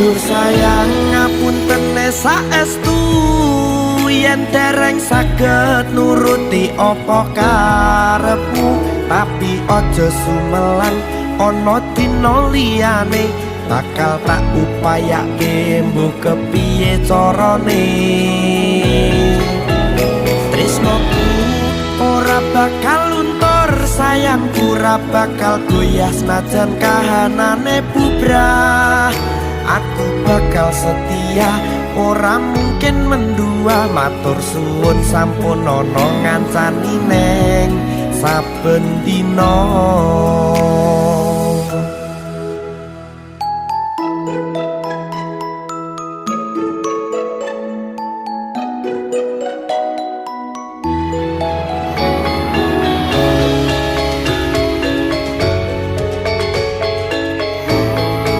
Dur sayang ngapunten saestu. Yen dereng saged nuruti apa karepmu tapi aja sumelan ana dina liyane. Bakal tak upayake mbok kepiye carane? Tresnoku ora bakal luntur sayangku ora bakal goyah senajan kahanane bubrah aku bakal setia ora mungkin mendua. Matur suwun sampun ana ngancani neng. Saben dina